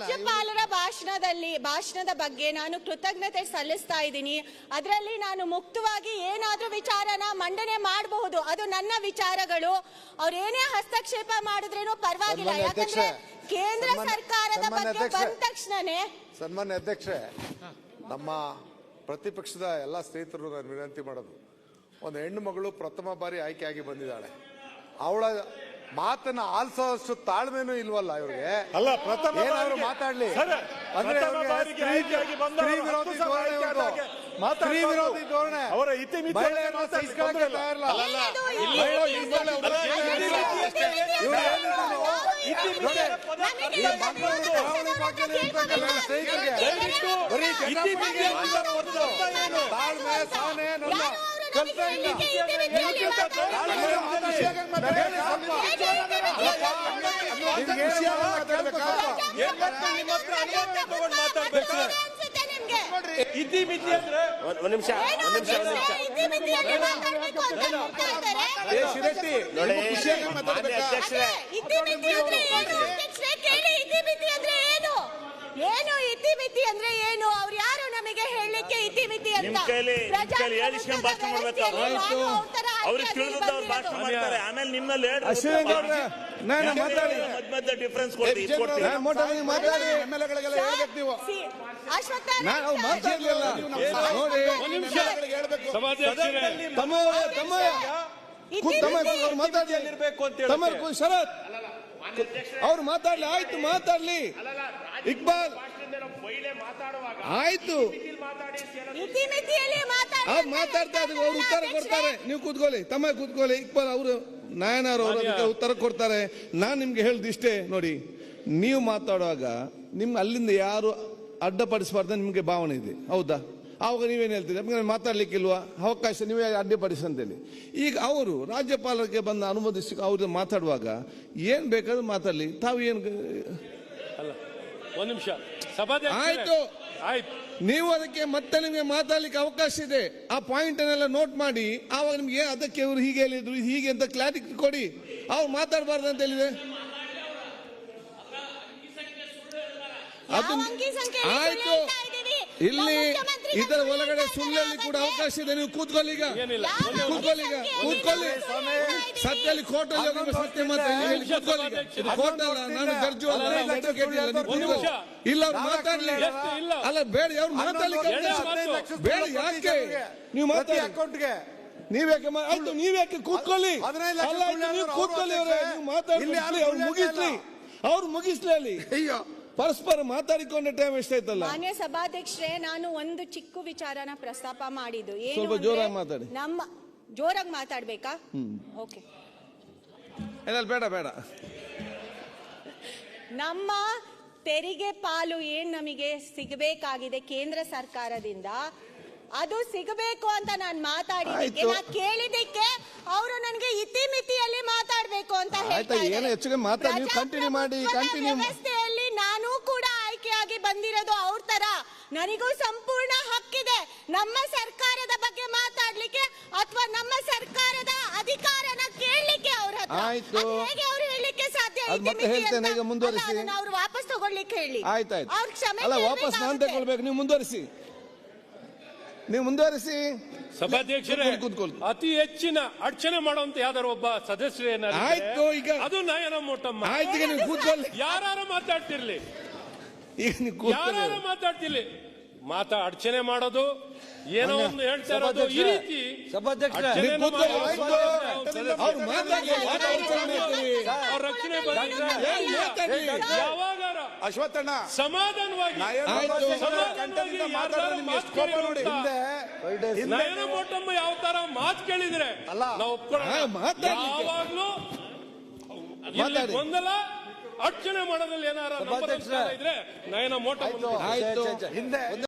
ರಾಜ್ಯಪಾಲರ ಭಾಷಣದಲ್ಲಿ ಭಾಷಣದ ಬಗ್ಗೆ ನಾನು ಕೃತಜ್ಞತೆ ಸಲ್ಲಿಸ್ತಾ ಇದ್ದೀನಿ. ಅದರಲ್ಲಿ ನಾನು ಮುಕ್ತವಾಗಿ ಏನಾದ್ರೂ ವಿಚಾರನ ಮಂಡನೆ ಮಾಡಬಹುದು. ಅದು ನನ್ನ ವಿಚಾರಗಳು. ಅವ್ರು ಏನೇ ಹಸ್ತಕ್ಷೇಪ ಮಾಡಿದ್ರೇನು ಪರವಾಗಿಲ್ಲ. ಯಾಕಂದ್ರೆ ಕೇಂದ್ರ ಸರ್ಕಾರದ ಬಗ್ಗೆ ಬಂದ ತಕ್ಷಣನೇ ಸನ್ಮಾನ್ಯ ಅಧ್ಯಕ್ಷರೇ ನಮ್ಮ ಪ್ರತಿಪಕ್ಷದ ಎಲ್ಲ ಸ್ನೇಹಿತರು ನಾನು ವಿನಂತಿ ಮಾಡೋದು. ಒಂದು ಹೆಣ್ಣು ಮಗಳು ಪ್ರಥಮ ಬಾರಿ ಆಯ್ಕೆಯಾಗಿ ಬಂದಿದ್ದಾಳೆ. ಅವಳ ಮಾತನ್ನ ಆಲಿಸೋಷ್ಟು ತಾಳ್ಮೆನೂ ಇಲ್ವಲ್ಲ ಇವ್ರಿಗೆ? ಅಲ್ಲ ಪ್ರಥಮ ಏನಾದ್ರು ಮಾತಾಡ್ಲಿ. ಅಂದ್ರೆ ಸ್ತ್ರೀ- ವಿರೋಧಿ ಧೋರಣೆ ಅವರ ಮಹಿಳೆಯರನ್ನ ಸಹಿಸ್ಕೊಳ್ಳಕ್ಕೆ ತಯಾರಿಲ್ಲ. ತಾಳ್ಮೆ ಸಹನೆ ಇಲ್ಲ ನಿಮ್ಗೆ? ಇತಿಮಿತಿ ಅಂದ್ರೆ ಒಂದ್ ನಿಮಿಷ ಒಂದ್ ನಿಮಿಷ. ಒಂದ್ ನಿಮಿಷ ಮಾನ್ಯ ಅಧ್ಯಕ್ಷರೇ ಇತಿಮಿತಿ ಅಂದ್ರೆ ಏನು ಅಧ್ಯಕ್ಷರೇ? ಕೇಳಿ ಇತಿಮಿತಿ ಅಂದ್ರೆ ಏನು ಏನು ಇತಿಮಿತಿ ಅಂದ್ರೆ ಏನು? ಅವ್ರು ಯಾರು ನಮಗೆ ಹೇಳಲಿಕ್ಕೆ ಇತಿಮಿತಿ ಅಂತ. ಅವ್ರು ಮಾತಾಡ್ಲಿ ಆಯ್ತು ಮಾತಾಡ್ಲಿ. ಇಕ್ಬಾಲ್ ಆಯ್ತು. ಮಾತಾಡ್ತಾ ಅವ್ರು ಉತ್ತರ ಕೊಡ್ತಾರೆ. ನೀವು ಕೂತ್ಕೊಳ್ಳಿ ತಮ್ಮ ಕೂತ್ಕೊಳ್ಳಿ. ಇಕ್ಬಾಲ್ ಅವರು ನಾಯನಾರ್ ಅವರು ಅದಕ್ಕೆ ಉತ್ತರ ಕೊಡ್ತಾರೆ. ನಾನು ನಿಮ್ಗೆ ಹೇಳ್ದು ಇಷ್ಟೇ ನೋಡಿ ನೀವು ಮಾತಾಡುವಾಗ ನಿಮ್ ಅಲ್ಲಿಂದ ಯಾರು ಅಡ್ಡಪಡಿಸಬಾರ್ದು ನಿಮ್ಗೆ ಭಾವನೆ ಇದೆ. ಹೌದಾ? ಆವಾಗ ನೀವೇನು ಹೇಳ್ತೀರಿ? ಮಾತಾಡ್ಲಿಕ್ಕೆ ಇಲ್ವಾ? ಅವಕಾಶ ನೀವೇ ಅಡ್ಡಿಪಡಿಸಿ ಅಂತೇಳಿ ಈಗ ಅವರು ರಾಜ್ಯಪಾಲರಿಗೆ ಬಂದು ಅನುಮೋದಿಸಿ ಅವ್ರಿಗೆ ಮಾತಾಡುವಾಗ ಏನು ಬೇಕಾದ್ರೂ ಮಾತಾಡಲಿ. ತಾವು ಏನು ಒಂದ್ ನಿಮಿಷ. ಸಭಾಧ್ಯಕ್ಷರೇ ಆಯ್ತು. ಆಯ್ತು. ನೀವು ಅದಕ್ಕೆ ಮತ್ತೆ ನಿಮಗೆ ಮಾತಾಡ್ಲಿಕ್ಕೆ ಅವಕಾಶ ಇದೆ. ಆ ಪಾಯಿಂಟ್ ಅನ್ನೆಲ್ಲ ನೋಟ್ ಮಾಡಿ. ಆವಾಗ ನಿಮ್ಗೆ ಅದಕ್ಕೆ ಇವರು ಹೀಗೆ ಹೇಳಿದ್ರು ಹೀಗೆ ಅಂತ ಕ್ಲಾರಿಟಿ ಕೊಡಿ. ಅವ್ರು ಮಾತಾಡಬಾರ್ದು ಅಂತ ಹೇಳಿದೆ ಆಯ್ತು ಹೇಳ್ತಾ ಇದ್ದೀವಿ. ಇಲ್ಲಿ ಇದರ ಒಳಗಡೆ ಸುಳ್ಳಲ್ಲಿ ಕೂಡ ಅವಕಾಶ ಇದೆ. ನೀವು ಕೂತ್ಕೊಳ್ಳಿ ಈಗ. ಏನಿಲ್ಲ. ಕೂತ್ಕೊಳ್ಳಿ ಈಗ. ಕೂತ್ಕೊಳ್ಳಿ? ಸತ್ಯಲ್ಲಿ ಕೋರ್ಟ್ ಅಲ್ಲಿ ಸತ್ಯ ಮಾತ್ರ ಹೇಳಿ ಕೂತ್ಕೊಳ್ಳಿ. ಕೋರ್ಟ್ ಅಲ್ಲ ನಾನು ಜಡ್ಜು ಅಲ್ಲ. ನಾನು advocate ಇಲ್ಲ ನೀವು. ಇಲ್ಲ ಅವ್ರು ಮಾತಾಡ್ಲಿ. ಇಲ್ಲ? ಅಲ್ಲ ಬೇಡ ಅವ್ರು ಮಾತಾಡ್ಲಿಕ್ಕೆ. ಬೇಡ ಯಾಕೆ? ನೀವು ಮಾತಾಡಿ ಅಕೌಂಟ್ಗೆ ನೀವ್ಯಾಕೆ ಮಾ- ಆಯ್ತು ನೀವ್ಯಾಕೆ ಕೂತ್ಕೊಳ್ಳಿ? ಅಲ್ಲ ನೀವು ಕೂತ್ಕೊಳ್ಳಿ ಅವ್ರೆ. ನೀವು ಮಾತಾಡಿ ಅವ್ರು ಮುಗಿಸ್ಲಿ. ಅವ್ರು ಮುಗಿಸ್ಲಿ ಅಲ್ಲಿ. ಅಯ್ಯೋ. ಪರಸ್ಪರ ಮಾತಾಡಿಕೊಂಡ ಟೈಮ್ ಎಷ್ಟಾಯ್ತಲ್ಲ? ಮಾನ್ಯ ಸಭಾಧ್ಯಕ್ಷರೇ ನಾನು ಒಂದು ಚಿಕ್ಕ ವಿಚಾರನ ಪ್ರಸ್ತಾಪ ಮಾಡಿದ್ದು. ಏನು ಸ್ವಲ್ಪ ಅಂದ್ರೆ ಜೋರಾಗಿ ಮಾತಾಡಿ. ನಮ್ಮ ಜೋರಾಗಿ ಮಾತಾಡ್ಬೇಕಾ? ಓಕೆ. ಇಲ್ಲ ಬೇಡ ಬೇಡ. ನಮ್ಮ ತೆರಿಗೆ ಪಾಲು ಏನ್ ನಮಗೆ ಸಿಗಬೇಕಾಗಿದೆ ಕೇಂದ್ರ ಸರ್ಕಾರದಿಂದ? ಅದು ಸಿಗಬೇಕು ಅಂತ ನಾನು ಮಾತಾಡಿದ್ದಕ್ಕೆ ಆಯ್ತು. ನಾ ಕೇಳಿದ್ದಕ್ಕೆ ಅವರು ನನಗೆ ಇತಿಮಿತಿಯಲ್ಲಿ ಮಾತಾಡಬೇಕು ಅಂತ ಆಯ್ತಾ, ಹೇಳ್ತಾ ಏನು ಹೆಚ್ಚಿಗೆ ಮಾತಾಡಿ, ನೀವು continue ಮಾಡಿ, ಪ್ರಜಾಪ್ರಭುತ್ವದ continue. ವ್ಯವಸ್ಥೆಯಲ್ಲಿ ನನಗೂ ಸಂಪೂರ್ಣ ಹಕ್ಕಿದೆ. ನಮ್ಮ ಸರ್ಕಾರದ ಬಗ್ಗೆ ಮಾತಾಡ್ಲಿಕ್ಕೆ ಅಥವಾ ನಮ್ಮ ಸರ್ಕಾರದ ಅಧಿಕಾರನ ಕೇಳಲಿಕ್ಕೆ ಅವ್ರ ಹತ್ರ. ಹೇಗೆ ಅವ್ರು ಹೇಳಲಿಕ್ಕೆ ಸಾಧ್ಯ? ಮತ್ತೆ ಹೇಳ್ತೇನೆ, ಈಗ ಮುಂದುವರಿಸಿ. ಅವ್ರು ವಾಪಸ್ ತಗೊಳ್ಲಿಕ್ಕೆ ಹೇಳಿ. ಆಯ್ತಾಯ್ತು. ಅವ್ರ ಕ್ಷಮೆ ಅಲ್ಲ ವಾಪಸ್ ನಾನು. ತಗೊಳ್ಬೇಕು ನೀವು ಮುಂದುವರಿಸಿ. ನೀವು ಮುಂದುವರಿಸಿ. ಸಭಾಧ್ಯಕ್ಷರೇ. ಅತಿ ಹೆಚ್ಚಿನ ಅಡಚಣೆ ಮಾಡುವಂತ ಯಾವ್ದಾರು ಒಬ್ಬ ಸದಸ್ಯರು ಏನಾದ್ರು ಆಯ್ತು, ಈಗ- ಅದು ನಾಯನ ಮೋಟಮ್ಮ ಆಯ್ತು ಯಾರು ಮಾತಾಡ್ತಿರ್ಲಿ. ಈಗ ನೀವು ಕೂತ್ಕೊಳ್ಳಿ ಯಾರು ಮಾತಾಡ್ತಿರ್ಲಿ ಮಾತಾ ಅಡಚಣೆ ಮಾಡೋದು ಏನೋ ಒಂದು ಹೇಳ್ತಾ ಇರೋದು ಈ ರೀತಿ ಸಭಾಧ್ಯಕ್ಷರೇ, ಅಡಚಣೆಯನ್ನು ನೀವು ಕೂತ್ಕೊಳ್ಳಿ, ಮಾಡೋದು ಆಯ್ತು. ಸಭಾಧ್ಯಕ್ಷರೇ, ಅವ್ರು ರಕ್ಷಣೆ ಬಂದಿದ್ರೆ. ಯಾವಾಗಾರ ಅಶ್ವತ್ಥಣ್ಣ ಸಮಾಧಾನವಾಗಿ ನಾ ಏನು ಆಯ್ತು. ಮಾತಾಡ್ತೀನಿ? ಸಮಾಧಾನವಾಗಿ ಕಂಠದಿಂದ ಮಾತಾಡೋದು ನಿಮ್ಗೆ ಎಷ್ಟು ಕೋಪ ನೋಡಿ ಮಾತು ಹಿಂದೆ ಹಿಂದೆ ನಯನ ಮೋಟಮ್ಮ ಯಾವ ತರ ಮಾತು ಕೇಳಿದ್ರೆ ಅಲ್ಲ. ನಾವು ಒಪ್ಕೊಳ್ಳೋಣ. ಹಾ, ಮಾತಾಡ್ಲಿಕ್ಕೆ. ಯಾವಾಗ್ಲೂ ಇಲ್ಲಿ ಮಾತಾಡಿ. ಗೊಂದಲ ಅರ್ಚನೆ ಮಾಡೋದ್ರಲ್ಲಿ ಏನಾರ ನಂಬರ್ ಇದ್ರೆ ನಯನ ಮೋಟ ಹಿಂದೆ.